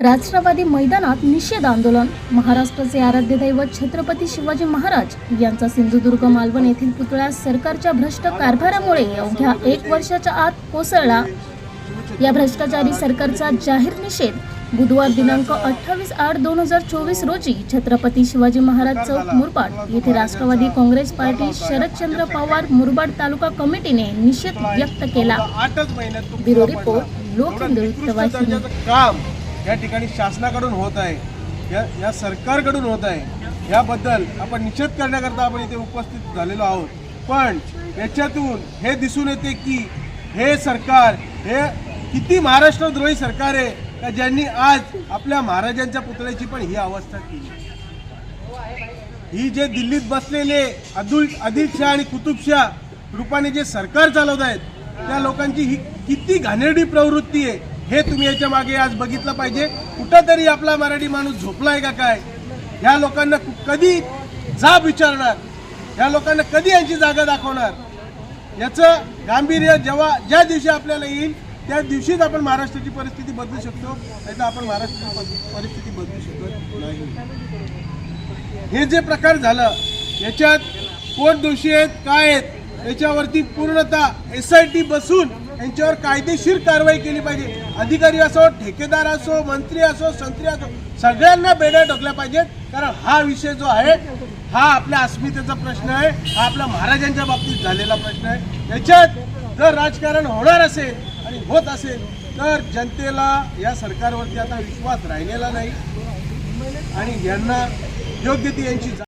राष्ट्रवादी मैदानात निषेध आंदोलन. महाराष्ट्राचे आराध्य दैवत छत्रपती शिवाजी महाराज यांचा सिंधुदुर्ग मालवण येथील पुतळा सरकारच्या भ्रष्ट कारभारामुळे अवघ्या एक वर्षाच्या आत कोसळला. या भ्रष्टाचारी सरकारचा जाहीर निषेध बुधवार दिनांक अठ्ठावीस आठ दोन हजार चोवीस रोजी छत्रपती शिवाजी महाराज चौक मुरबाड येथे राष्ट्रवादी काँग्रेस पार्टी शरदचंद्र पवार मुरबाड तालुका कमिटीने निषेध व्यक्त केला. आठच महिन्यात तो ब्युरो रिपोर्ट, या ठिकाणी शासनाकडून होत आहे या या सरकारकडून होत आहे. याबद्दल आपण निषेध करण्याकरता आपण इथे उपस्थित झालेलो आहोत. पण याच्यातून हे दिसून येते की हे सरकार हे किती महाराष्ट्रद्रोही सरकार आहे का ज्यांनी आज आपल्या महाराजांच्या पुतळ्याची पण ही अवस्था केली. ही जे दिल्लीत बसलेले अदुल आदिलशाह आणि कुतुबशाह रूपाने जे सरकार चालवत आहेत त्या लोकांची ही किती घाणेरडी प्रवृत्ती आहे. हे तुम्ही याच्या मागे आज बघितलं पाहिजे. कुठंतरी आपला मराठी माणूस झोपला आहे का काय? ह्या लोकांना कधी जाब विचारणार? ह्या लोकांना कधी यांची जागा दाखवणार? याचं गांभीर्य जेव्हा ज्या दिवशी आपल्याला येईल त्या दिवशीच आपण महाराष्ट्राची परिस्थिती बदलू शकतो. नाही तर आपण महाराष्ट्राची परिस्थिती बदलू शकत नाही. हे जे प्रकार झालं याच्यात कोण दोषी आहेत काय आहेत याच्यावरती पूर्णतः एस आय टी बसून यांच्यावर कायदेशीर कारवाई केली पाहिजे. अधिकारी असो ठेकेदार असो मंत्री असो संत्री असो सगळ्यांना बेड्या ढोकल्या पाहिजेत. कारण हा विषय जो आहे हा आपल्या अस्मितेचा प्रश्न आहे. हा आपल्या महाराजांच्या बाबतीत झालेला प्रश्न आहे. याच्यात जर राजकारण होणार असेल आणि होत असेल तर जनतेला या सरकारवरती आता विश्वास राहिलेला नाही. आणि यांना योग्य ती यांची